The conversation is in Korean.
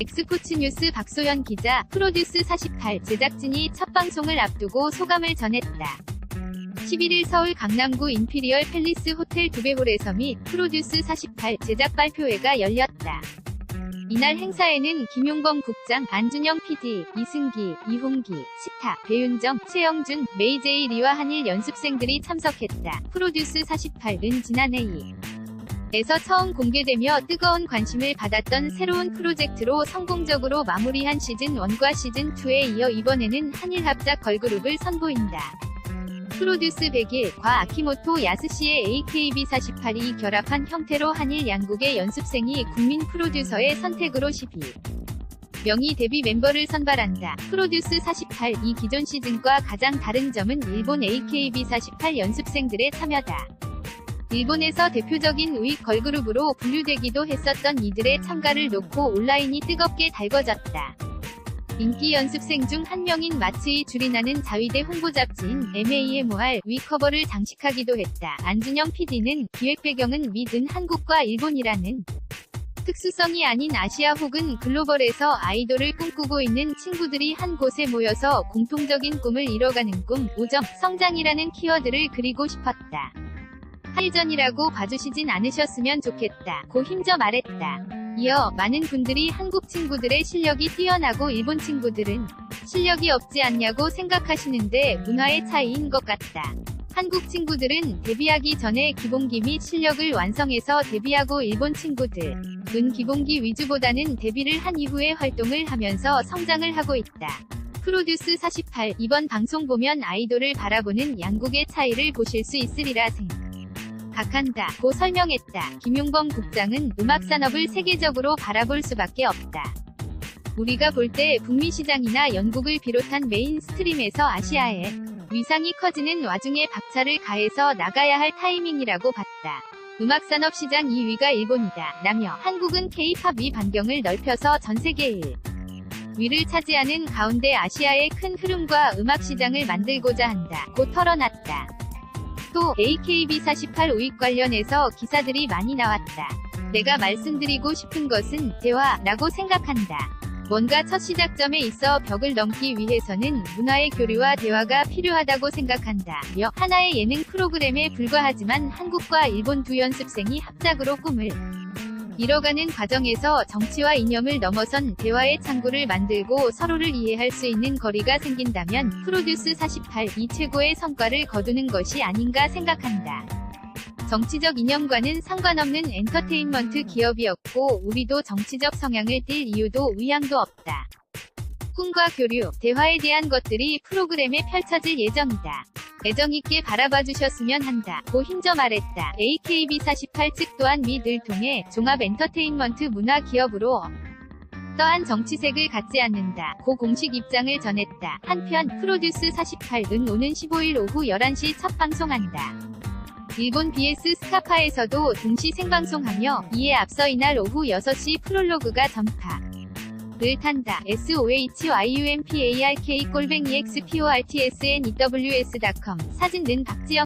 엑스포츠뉴스 박소연 기자, 프로듀스 48 제작진이 첫 방송을 앞두고 소감을 전했다. 11일 서울 강남구 임피리얼 팰리스 호텔 두배홀에서 및 프로듀스 48 제작 발표회가 열렸다. 이날 행사에는 김용범 국장, 안준영 PD, 이승기, 이홍기, 시타, 배윤정, 최영준, 메이제이 리와 한일 연습생들이 참석했다. 프로듀스 48은 지난해 이 에서 처음 공개되며 뜨거운 관심을 받았던 새로운 프로젝트로 성공적으로 마무리한 시즌1과 시즌2에 이어 이번에는 한일 합작 걸그룹을 선보인다. 프로듀스 100일, 과 아키모토 야스시의 AKB48이 결합한 형태로 한일 양국의 연습생이 국민 프로듀서의 선택으로 12. 명의 데뷔 멤버를 선발한다. 프로듀스 48, 이 기존 시즌과 가장 다른 점은 일본 AKB48 연습생들의 참여다. 일본에서 대표적인 우익 걸그룹으로 분류되기도 했었던 이들의 참가를 놓고 온라인이 뜨겁게 달궈졌다. 인기 연습생 중 한 명인 마츠이 주리나는 자위대 홍보 잡지인 MAMOR 위커버를 장식하기도 했다. 안준영 PD는 기획 배경은 미든 한국과 일본이라는 특수성이 아닌 아시아 혹은 글로벌에서 아이돌을 꿈꾸고 있는 친구들이 한 곳에 모여서 공통적인 꿈을 이뤄가는 꿈, 우정, 성장이라는 키워드를 그리고 싶었다. 할전이라고 봐주시진 않으셨으면 좋겠다. 고 힘줘 말했다. 이어 많은 분들이 한국 친구들의 실력이 뛰어나고 일본 친구들은 실력이 없지 않냐고 생각하시는데 문화의 차이인 것 같다. 한국 친구들은 데뷔하기 전에 기본기 및 실력을 완성해서 데뷔하고 일본 친구들은 기본기 위주보다는 데뷔를 한 이후에 활동을 하면서 성장을 하고 있다. 프로듀스 48 이번 방송 보면 아이돌을 바라보는 양국의 차이를 보실 수 있으리라 생각. 각한다. 고 설명했다. 김용범 국장은 음악 산업을 세계적으로 바라볼 수밖에 없다. 우리가 볼 때 북미 시장이나 영국을 비롯한 메인스트림에서 아시아의 위상이 커지는 와중에 박차를 가해서 나가야 할 타이밍이라고 봤다. 음악산업 시장 2위가 일본이다. 라며 한국은 K-팝 위 반경을 넓혀서 전 세계 1. 위를 차지하는 가운데 아시아의 큰 흐름과 음악 시장을 만들고자 한다. 고 털어놨다. 또 AKB48 우익 관련해서 기사들이 많이 나왔다. 내가 말씀드리고 싶은 것은 대화라고 생각한다. 뭔가 첫 시작점에 있어 벽을 넘기 위해서는 문화의 교류와 대화가 필요하다고 생각한다. 며 하나의 예능 프로그램에 불과하지만 한국과 일본 두 연습생이 합작으로 꿈을 이뤄가는 과정에서 정치와 이념을 넘어선 대화의 창구를 만들고 서로를 이해할 수 있는 거리가 생긴다면 프로듀스 48이 최고의 성과를 거두는 것이 아닌가 생각한다. 정치적 이념과는 상관없는 엔터테인먼트 기업이었고 우리도 정치적 성향을 띨 이유도 위양도 없다. 꿈과 교류, 대화에 대한 것들이 프로그램에 펼쳐질 예정이다. 애정있게 바라봐 주셨으면 한다. 고 힘줘 말했다. AKB48 측 또한 미들 통해 종합 엔터테인먼트 문화 기업으로 떠한 정치색을 갖지 않는다. 고 공식 입장을 전했다. 한편 프로듀스 48은 오는 15일 오후 11시 첫 방송한다. 일본 BS 스카파에서도 동시 생방송하며 이에 앞서 이날 오후 6시 프롤로그가 전파. 를 탄다. SOHYUMPARK 꼴뱅이 XPORTSNEWS.com 사진 는 박지영